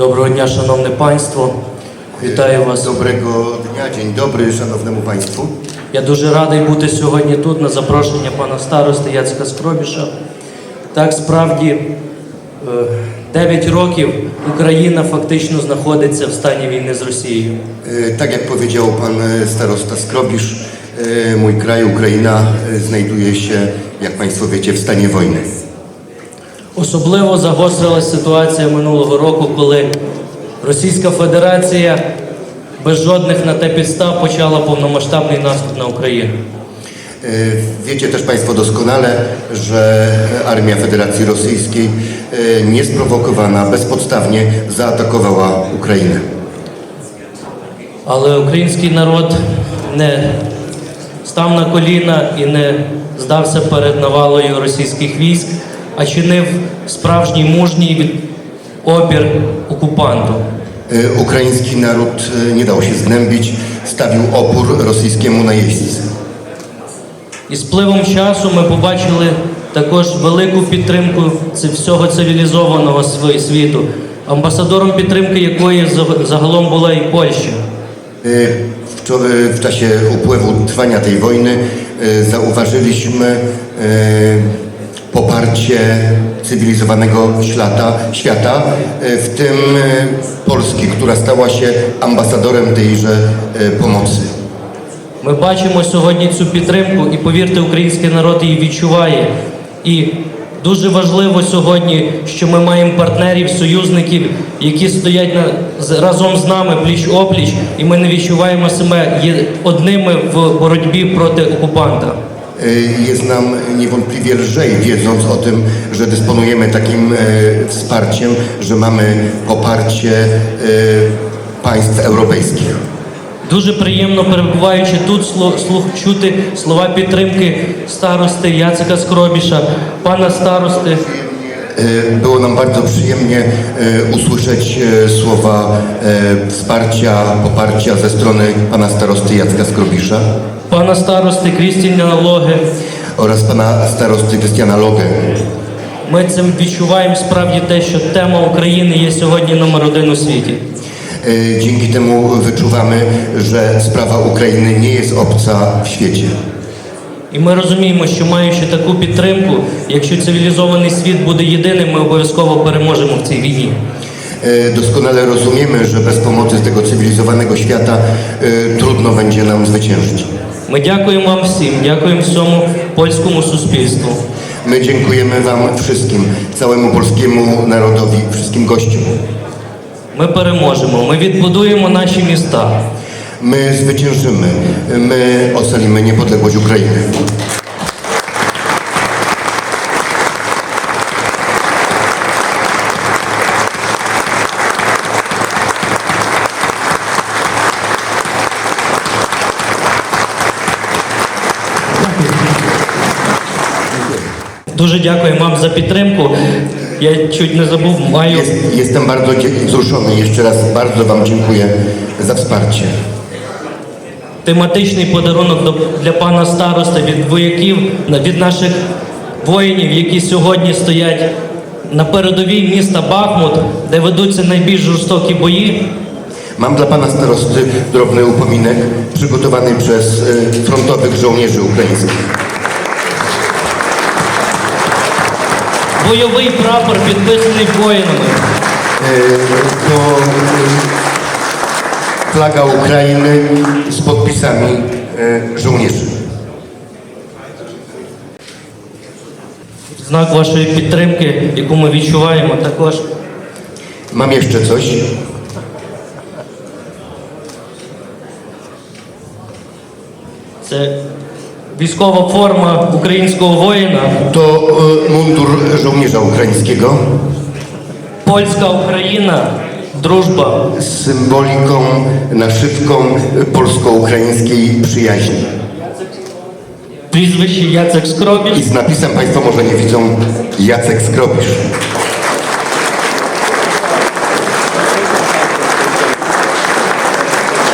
Доброго дня, шановне панство. Вітаю вас. Dobrego dnia, dzień dobry szanownemu Państwu. Я дуже радий бути сьогодні тут на запрошення пана старости Яцка Скробіша. Так, справді, 9 років Україна фактично знаходиться в стані війни з Росією. E, Tak jak powiedział pan e, starosta Skrobisz, e, mój kraj, Ukraina, e, znajduje się, jak Państwo wiecie, w stanie wojny. Особливо загострилась ситуація минулого року, коли Російська Федерація без жодних на те підстав почала повномасштабний наступ на Україну. E, Wiecie też Państwo doskonale, że Armia Federacji Rosyjskiej e, niesprowokowana, bezpodstawnie zaatakowała Ukrainę. Але український народ не став на коліна і не здався перед навалою російських військ, а чинив справжній мужній від- опір окупанту. E, Ukraiński naród e, nie dał się zgnębić, stawił opór rosyjskiemu najeźdźcy. І з пливом часу ми побачили також велику підтримку всього цивілізованого світу, амбасадором підтримки якої загалом була і Польща. W, czo- e, w czasie upływu trwania tej wojny zauważyliśmy poparcie cywilizowanego świata, świata e, w tym e, Polski, która stała się ambasadorem tejże e, pomocy. Ми бачимо сьогодні цю підтримку, і повірте, український народ її відчуває. І дуже важливо сьогодні, що ми маємо партнерів, союзників, які стоять на, разом з нами пліч опліч, і ми не відчуваємо себе одними в боротьбі проти окупанта. E, Jest nam niewątpliwie lżej, wiedząc o tym, że dysponujemy takim e, wsparciem, że mamy poparcie e, państw europejskich. Дуже приємно перебуваючи тут, слу- слух чути слова підтримки старости Яцика Скробіша, пана старости. E, Było nam bardzo przyjemnie e, usłyszeć e, słowa e, wsparcia, poparcia ze strony pana starosty Jacka Skrobisza Пана старости Крістіна Логи. oraz pana starosty Krystiana Logę. Ми цим відчуваємо справді те, що тема України є сьогодні номер один у світі. E, Dzięki temu wyczuwamy, że sprawa Ukrainy nie jest obca w świecie. І ми розуміємо, що маючи таку підтримку, якщо цивілізований світ буде єдиним, ми обов'язково переможемо в цій війні. Doskonale rozumiemy, że bez pomocy z tego cywilizowanego świata trudno będzie nam zwyciężyć. Ми дякуємо вам всім, дякуємо всьому польському суспільству. My dziękujemy Wam wszystkim, całemu polskiemu narodowi, wszystkim gościom. Ми переможемо, ми відбудуємо наші міста. My zwyciężymy, my ocalimy niepodległość Ukrainy. Дуже дякую вам за підтримку. Я чуть не забув, маю Jest, jestem bardzo dzie- wzruszony. Jeszcze raz bardzo Wam dziękuję za wsparcie. Тематичний подарунок для пана староста від вояків, від наших воїнів, які сьогодні стоять на передовій міста Бахмут, де ведуться найбільш жорстокі бої. Mam dla Pana starosty drobny upominek przygotowany przez e, frontowych żołnierzy ukraińskich. Бойовий прапор підписаний воїнами. E, flaga Ukrainy z podpisami e, żołnierzy. В Знак вашої підтримки, яку ми відчуваємо, також Mam jeszcze coś. це військова форма українського воїна, To e, mundur żołnierza ukraińskiego польська Україна, дружба. z symboliką, naszywką e, polsko-ukraińskiej przyjaźni. Прізвище Яцек I Скробіч. z napisem Państwo może nie widzą Jacek Skrobisz.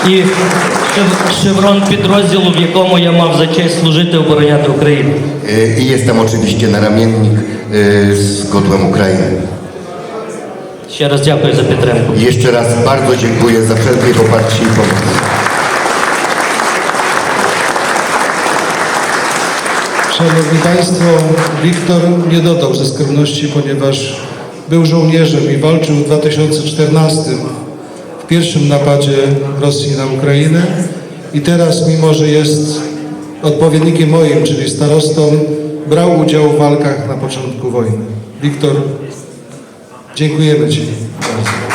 і шев- шеврон підрозділу, в якому я мав за честь служити обороняти Україну. E, I jest tam oczywiście naramiennik e, z godłem Ukrainy. się raz dziękuję za Pietrębu. Jeszcze raz bardzo dziękuję za wszelkie poparcie i pomoc. Szanowni Państwo, Wiktor nie dodał ze skromności, ponieważ był żołnierzem i walczył w 2014 w pierwszym napadzie Rosji na Ukrainę i teraz, mimo że jest odpowiednikiem moim, czyli starostą, brał udział w walkach na początku wojny. Wiktor Dziękujemy Ci bardzo.